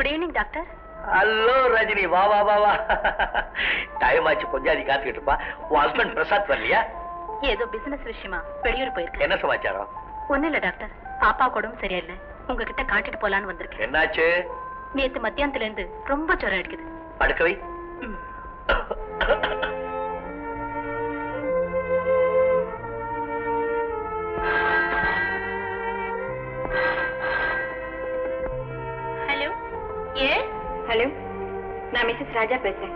Good evening doctor hello Rajini வா வா வா வா டைம் ஆச்சு. கொஞ்சாதி காத்துக்கிட்டு இருப்பா. உன் ஹஸ்பண்ட் பிரசாத் வரலையா? ஏதோ பிசினஸ் விஷயமா? வெளியூர் போயிருக்கேன். என்ன சமாச்சாரம்? ஒண்ணு இல்ல டாக்டர் பாப்பா உடம்பு சரியில்லை உங்ககிட்ட காட்டிட்டு போலான்னு வந்திருக்கேன். என்னாச்சு? நேத்து மத்தியானத்துல இருந்து ரொம்ப ஜுரம் அடிக்குது. படுக்கவை. நான் மிஸ்ஸஸ் ராஜா பேசுறேன்.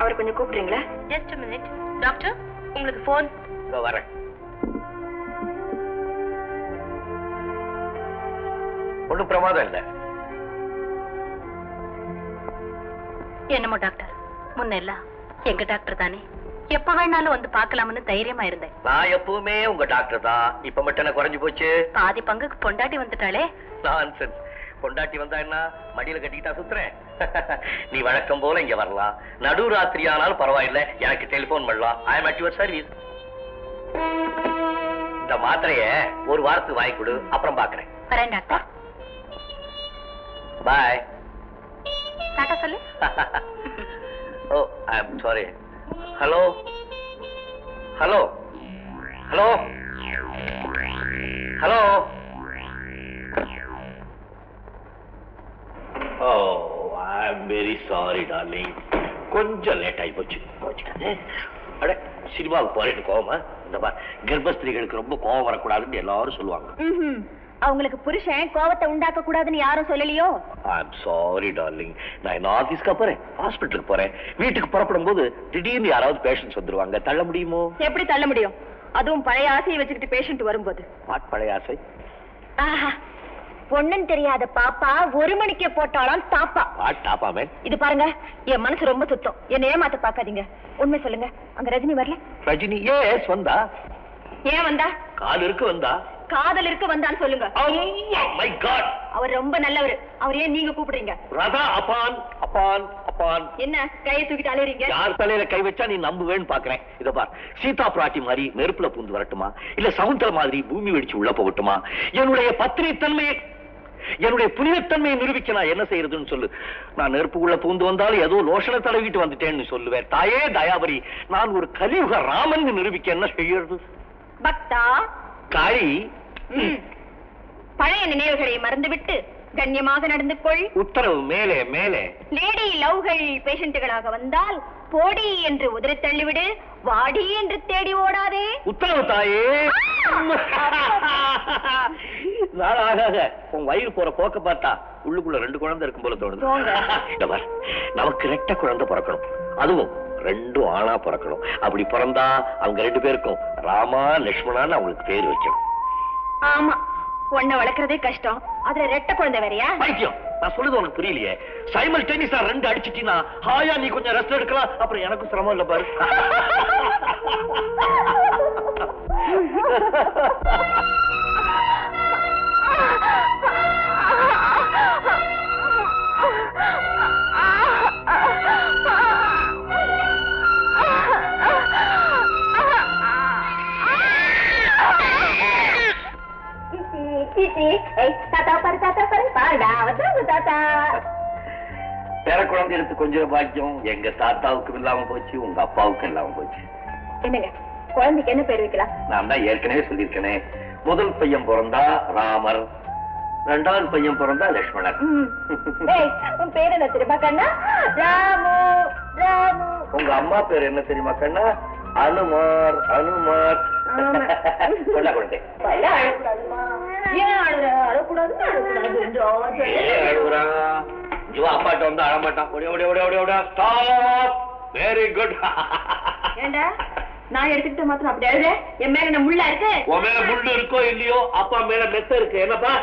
அவர் கொஞ்சம் கூப்பிடுறீங்களா? ஜஸ்ட் மினிட் டாக்டர் உங்களுக்கு ஃபோன் இதோ வரேன். ஒண்ணும் பிரமாதம் இல்ல. என்னமோ டாக்டர் முன்னெல்லாம் எங்க டாக்டர் தானே? எப்ப வேணாலும் வந்து பார்க்கலாம்னு தைரியமா இருந்தேன். நான் எப்பவுமே உங்க டாக்டர் தான். இப்ப மட்டும் என்ன குறைஞ்சு போச்சு? பாதி பங்குக்கு பொண்டாட்டி வந்துட்டாளே. நான்சென்ஸ் பொண்டாட்டி வந்தா என்ன? மடியில கட்டிக்கிட்டா சுத்துறேன். நீ வழக்கம் போல இங்க வரலாம். நடு ராத்திரி ஆனாலும் பரவாயில்ல. எனக்கு டெலிபோன் பண்ணலாம். I am at your service இந்த மாத்திரைய ஒரு வாரத்துக்கு வாங்கி கொடு. அப்புறம் பாக்குறேன் வரேன் டாக்டர். பாய் சொல்லு. ஓ I am sorry hello hello hello hello oh I am very sorry darling கொஞ்சம் லேட் ஆகி போச்சு. கோச்சுக்காதே. அட சினிமாவுக்கு போறேன்னு கோவமா? இந்த பா கர்ப்பஸ்திரிகளுக்கு ரொம்ப கோவம் வரக்கூடாதுன்னு எல்லாரும் சொல்லுவாங்க. அவங்களுக்கு புருஷன் கோவத்தை உண்டாக்க கூடாதுன்னு யாரும் சொல்லலையோ? ஐ சாரி டார்லிங் நான் என்ன ஆபீஸ்க்கு போறேன். ஹாஸ்பிட்டலுக்கு போறேன். வீட்டுக்கு புறப்படும் போது திடீர்னு யாராவது பேஷண்ட்ஸ் வந்துருவாங்க. தள்ள முடியுமோ? எப்படி தள்ள முடியும்? அதுவும் பழைய ஆசையை வச்சுக்கிட்டு பேஷண்ட் வரும்போது. வாட் பழைய ஆசை? ஆஹா. பொண்ணுன்னு தெரியாத பாப்பா ஒரு மணிக்கே போட்டாலும் தாப்பா. டாப்பா மேன் இது பாருங்க என் மனசு ரொம்ப சுத்தம். என்ன ஏமாத்த பாக்காதீங்க உண்மை சொல்லுங்க. அங்க ரஜினி வரல? ரஜினி ஏஸ் வந்தா? ஏன் வந்தா? கால் இருக்கு வந்தா? காதல் இருக்கு வந்தான்னு சொல்லுங்க. மை காட் அவர் ரொம்ப நல்லவர். அவர் ஏன் நீங்க கூப்பிடுறீங்க? ரதா அப்பான் அப்பான் அப்பான். என்ன கையை தூக்கிட்டு அலையறீங்க? யார் தலையில கை வச்சா நீ நம்புவேன்னு பாக்குறேன். இத பார் சீதா பிராட்டி மாதிரி நெருப்புல பூந்து வரட்டுமா? இல்ல சமுத்திர மாதிரி பூமி வெடிச்சு உள்ள போகட்டுமா? என்னுடைய பத்தினி தன்மையை என்னுடைய புனிதத்தன்மையை நிரூபிக்க நான் என்ன செய்யறதுன்னு சொல்லு. நான் நெருப்புக்குள்ள பூந்து வந்தாலும் ஏதோ லோஷனை தடவிட்டு வந்துட்டேன்னு சொல்லுவேன். தாயே தயாபரி நான் ஒரு கலியுக ராமன் நிரூபிக்க என்ன செய்யறது? பக்தா. காளி. பழைய நினைவுகளை மறந்துவிட்டு கண்ணியமாக நடந்து கொள். உத்தரவு மேலே மேலே. லேடி லவ்கள் பேஷண்ட்டுகளாக வந்தால் போடி என்று உதறி தள்ளிவிடு. வாடி என்று தேடி ஓடாதே. உத்தரவு தாயே. நாளாக உன் வயிறு போற போக்க பார்த்தா உள்ளுக்குள்ள ரெண்டு குழந்தை இருக்கும் போல தோணுது. நமக்கு ரெட்ட குழந்தை பிறக்கணும். அதுவும் ரெண்டும் ஆணா பிறக்கணும். அப்படி பிறந்தா அவங்க ரெண்டு பேருக்கும் ராமா லட்சுமணான்னு அவங்களுக்கு பேர் வைக்கணும். ஆமா. பொண்ணை வளர்க்கறதே கஷ்டம். அதுல ரெட்ட குழந்தை வேறயா? பைத்தியம். நான் சொல்லுது உனக்கு புரியலையே. சைமல் டென்னிஸா ரெண்டு அடிச்சிட்டீங்கன்னா ஹாயா நீ கொஞ்சம் ரெஸ்ட் எடுக்கலாம். அப்புறம் எனக்கும் சிரமம் இல்ல பாரு. தாத்தா பேர குழந்தை எடுத்து கொஞ்சம் பாக்கியம். எங்க தாத்தாவுக்கும் இல்லாம போச்சு உங்க அப்பாவுக்கும் இல்லாம போச்சு. என்னங்க? குழந்தைக்கு என்ன பேர் வைக்கலாம்? நான் தான் ஏற்கனவே சொல்லியிருக்கேனே. முதல் பையன் பிறந்தா ராமர் ரெண்டாவது பையன் பிறந்தா லட்சுமணன் உன் பேர் என்ன தெரியுமா கண்ணா? ராமு ராமு. உங்க அம்மா பேர் என்ன தெரியுமா கண்ணா? அனுமார் அனுமார். கொண்டா குழந்தை. ஏன் அழுற? அழக்கூடாதுன்னு அழக்கூடாது. ஏன் அழுகுறா? இவன் அப்பாட்ட வந்து அழமாட்டான். ஓடி ஓடி ஓடி ஓடி ஓடி. ஸ்டாப் வெரி குட் ஏண்டா? நான் எடுத்துக்கிட்ட மாத்திரம் அப்படி அழுத? என் மேல என்ன முள்ளா இருக்கு? உன் மேல முள்ளு இருக்கோ இல்லையோ அப்பா மேல மெத்த இருக்கு. என்னப்பா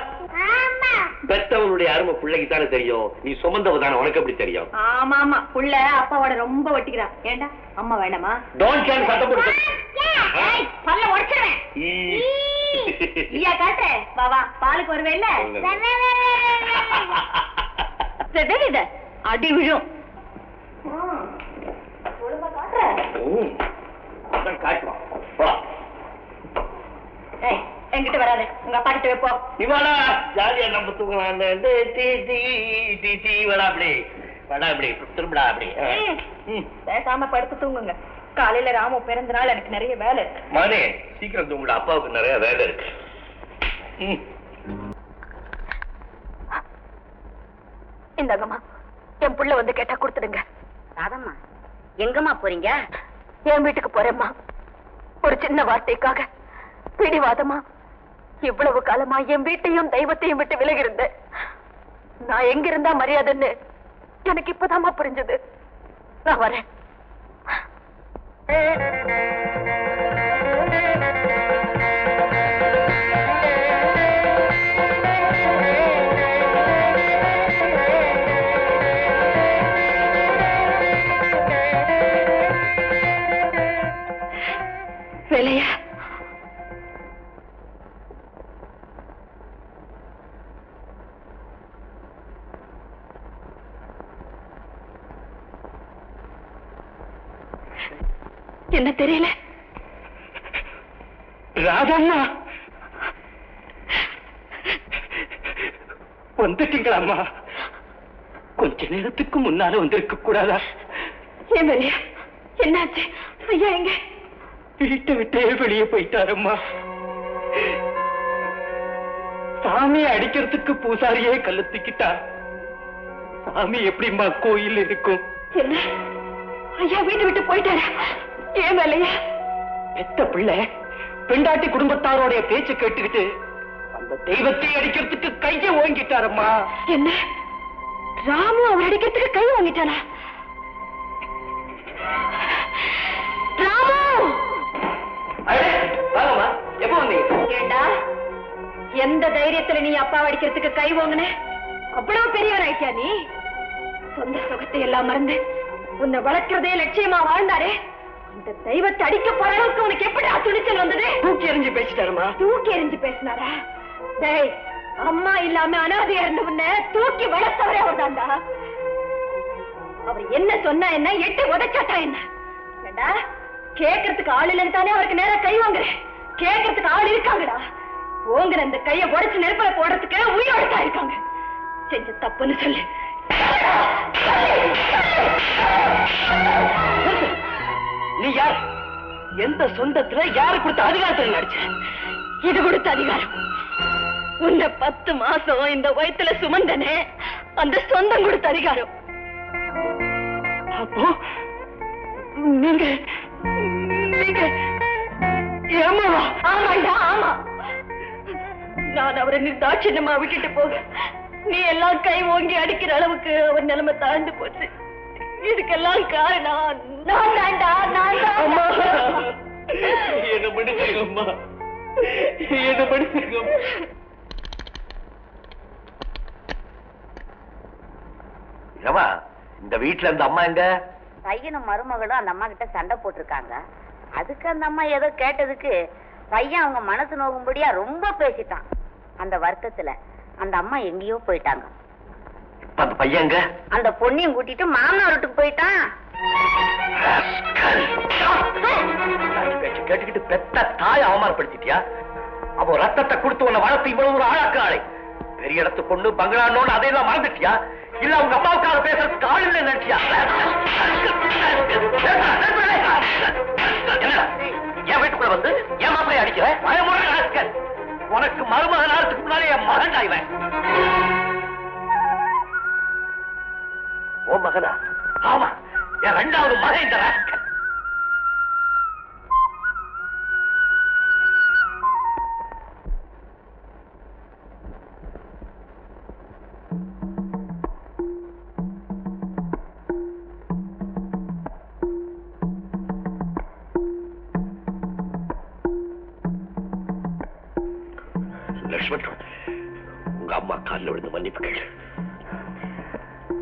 பெத்தவனுடைய அருமை பிள்ளைக்கு தானே தெரியும். நீ சுமந்தவ தானே உனக்கு எப்படி தெரியும்? ஆமா ஆமா. புள்ள அப்பாவோட ரொம்ப ஒட்டிக்கிறான் ஏண்டா? அம்மா வேணாமா? டோன்ட் கேன் சத்தம் போட்டு ஏய், பல்ல உடைச்சிருவேன். ஐயா காட்டு. வா வா. பாலுக்கு வருவேல்ல செதல் இத. அடி விழும். என்கிட்ட வராது. உங்க அப்பா கிட்ட வைப்போ நீ வாடா. ஜாலியா நம்ம தூங்கலாம். டீ டீ டீ டீ வாடா அப்படி. வாடா அப்படி. திரும்படா அப்படி. பேசாம படுத்து தூங்குங்க. காலையில ராமு பிறந்த நாள் எனக்கு நிறைய வேலை இருக்கு. சீக்கிரம் தூங்குடா. அப்பாவுக்கு நிறைய வேலை இருக்கு. ம். இந்தாங்கம்மா என் புள்ள வந்து கேட்டா கொடுத்துடுங்க. ராதம்மா எங்கம்மா போறீங்க? என் வீட்டுக்கு போறேம்மா. ஒரு சின்ன வார்த்தைக்காக பிடிவாதமா இவ்வளவு காலமா என் வீட்டையும் தெய்வத்தையும் விட்டு விலகி இருந்தேன் நான் எங்க இருந்தா மரியாதைன்னு எனக்கு இப்பதாம்மா புரிஞ்சது. நான் வரேன். என்ன தெரியல. ராதம்மா. வந்துட்டீங்களாம்மா. கொஞ்ச நேரத்துக்கு முன்னால வந்திருக்க கூடாதா? என்னாச்சு? ஐயா எங்க? வீட்டை விட்டே வெளியே போயிட்டாரம்மா. சாமியை அடிக்கிறதுக்கு பூசாரியே கல்லு தூக்கிட்டா சாமி எப்படிம்மா கோயில் இருக்கும்? என்ன? ஐயா வீட்டு விட்டு போயிட்டாரா? ஏன் வேலையா பெத்த பிள்ளை பெண்டாட்டி குடும்பத்தாரோடைய பேச்சு கேட்டுக்கிட்டு அந்த தெய்வத்தை அடிக்கிறதுக்கு கையை ஓங்கிட்டாரம்மா. என்ன? ராமு அவர் அடிக்கிறதுக்கு கை வாங்கிட்டானா ராமு! வாங்கம்மா. எப்போ வந்தீங்க? ஏண்டா? எந்த தைரியத்துல நீ அப்பா அடிக்கிறதுக்கு கை வாங்கின அவ்வளவு பெரியவர் ஆயிட்டியா நீ? சொந்த சுகத்தை எல்லாம் மறந்து உன்னை வளர்க்கிறதே லட்சியமா வாழ்ந்தாரே? அந்த தெய்வத்தை அடிக்க போற அளவுக்கு உனக்கு எப்படி துணிச்சல் வந்தது? தூக்கி எறிஞ்சு பேசிட்டாருமா? தூக்கி எறிஞ்சு பேசினாரா? டேய் அம்மா இல்லாம அனாதையா இருந்த உன்னை தூக்கி வளர்த்தவரே அவர்தான்டா. அவர் என்ன சொன்னா என்ன எட்டு உதைச்சாட்டா என்ன? ஏண்டா கேக்குறதுக்கு ஆள் இல்லைன்னு தானே அவருக்கு நேரா கை வாங்குறேன் கேக்குறதுக்கு ஆள் இருக்காங்கடா. ஓங்குற அந்த கைய உடைச்சு நெருப்புல போடுறதுக்கு உயிரோட தான் இருக்காங்க. செஞ்ச தப்புன்னு சொல்லு. நீ யார்? எந்த சொந்தத்துல யாரு கொடுத்த அதிகாரத்துல நடிச்ச? இது கொடுத்த அதிகாரம். உன்னை பத்து மாசம் இந்த வயித்துல சுமந்தனே அந்த சொந்தம் கொடுத்த அதிகாரம். அப்போ நீங்க நீங்க ஏமாவா? ஆமாண்டா ஆமா. நான் அவரை நிர்தாட்சியமா விட்டுட்டு போக நீ எல்லாம் கை ஓங்கி அடிக்கிற அளவுக்கு அவர் நிலைமை தாழ்ந்து போச்சு. இதுக்கெல்லாம் காரணம் நான் தாண்டா நான் அம்மா. என்ன மன்னிச்சிருங்க அம்மா. என்ன மன்னிச்சிருங்க இந்த வீட்டுல இந்த அம்மா எங்க? பையனும் மருமகளும் அந்த அம்மா கிட்ட சண்டை போட்டிருக்காங்க. அதுக்கு அந்த அம்மா ஏதோ கேட்டதுக்கு பையன் அவங்க மனசு நோகும்படியா ரொம்ப பேசிட்டான். அந்த வருத்தத்துல அந்த அம்மா எங்கேயோ போயிட்டாங்க. அந்த பையன் எங்க? அந்த பொண்ணையும் கூட்டிட்டு மாமனார் வீட்டுக்கு போயிட்டான். கேட்டுக்கிட்டு பெத்த தாய் அவமானப்படுத்திட்டியா? அவ ரத்தத்தை கொடுத்து உன்னை வளர்த்து இவ்வளவு ஒரு ஆளாக்கு ஆளை பெரிய இடத்து பொண்ணு பங்களான்னு அதையெல்லாம் மறந்துட்டியா? இல்ல உங்க அம்மாவுக்காக பேசுறதுக்கு ஆள் இல்லை நினைச்சியா? என் வீட்டுக்குள்ள வந்து என் மாப்பிளைய அடிக்கிற. உனக்கு மருமகன் ஆறதுக்கு முன்னாலே என் மகன் இவன் மகனா? ஆமா என் ரெண்டாவது மகன் இந்த ராஸ்கல் லட்சுமண் உங்க அம்மா காலில் விழுந்து மன்னிப்பு கேளு.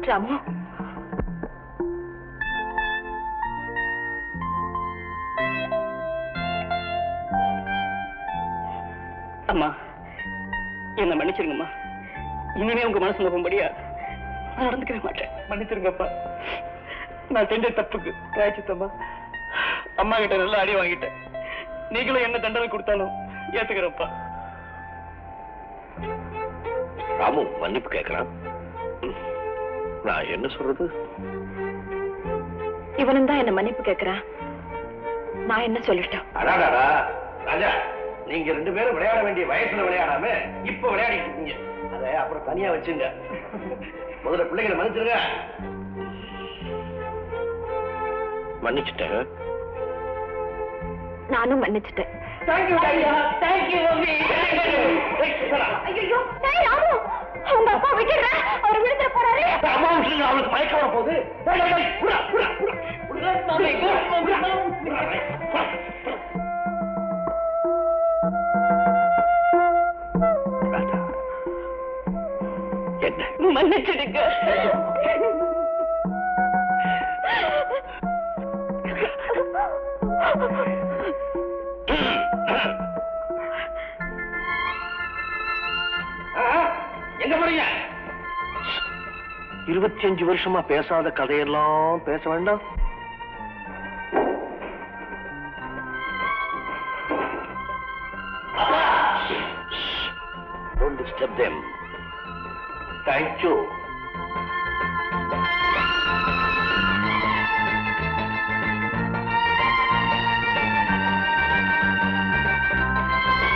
ராமு அம்மா என்ன மன்னிச்சிருங்கம்மா. இனிமே உங்க மனசு நோக்கும்படியா நான் நடந்துக்கவே மாட்டேன். மன்னிச்சிருங்கப்பா. நான் செஞ்ச தப்புக்கு பிராய்ச்சித்தம்மா அம்மா கிட்ட நல்லா அடி வாங்கிட்டேன். நீங்களும் என்ன தண்டனை கொடுத்தாலும் ஏத்துக்கிறேன்ப்பா. ராமு மன்னிப்பு கேட்கிறான். நான் என்ன சொல்றது? இவனும் தான் என்ன மன்னிப்பு கேக்குறான் நான் என்ன சொல்லிட்டோம் அடாடாடா ராஜா. நீங்க ரெண்டு பேரும் விளையாட வேண்டிய வயசுல விளையாடாம இப்ப விளையாடிட்டு இருக்கீங்க. அத அப்புறம் தனியா வச்சுங்க. முதல்ல பிள்ளைகளை மன்னிச்சிருங்க. மன்னிச்சுட்டேன். நானும் மன்னிச்சிட்டேன். உங்க அப்பா விட்டுடுற. அவர் விழுந்துற போறாரு. அம்மா விட்டுருங்க அவளுக்கு மயக்கம் வர போகுது மன்னிச்சிடுங்க. எங்க போறீங்க? இருபத்தி அஞ்சு வருஷமா பேசாத கதையெல்லாம் பேச வேண்டாம். Don't disturb them. সাহিত্য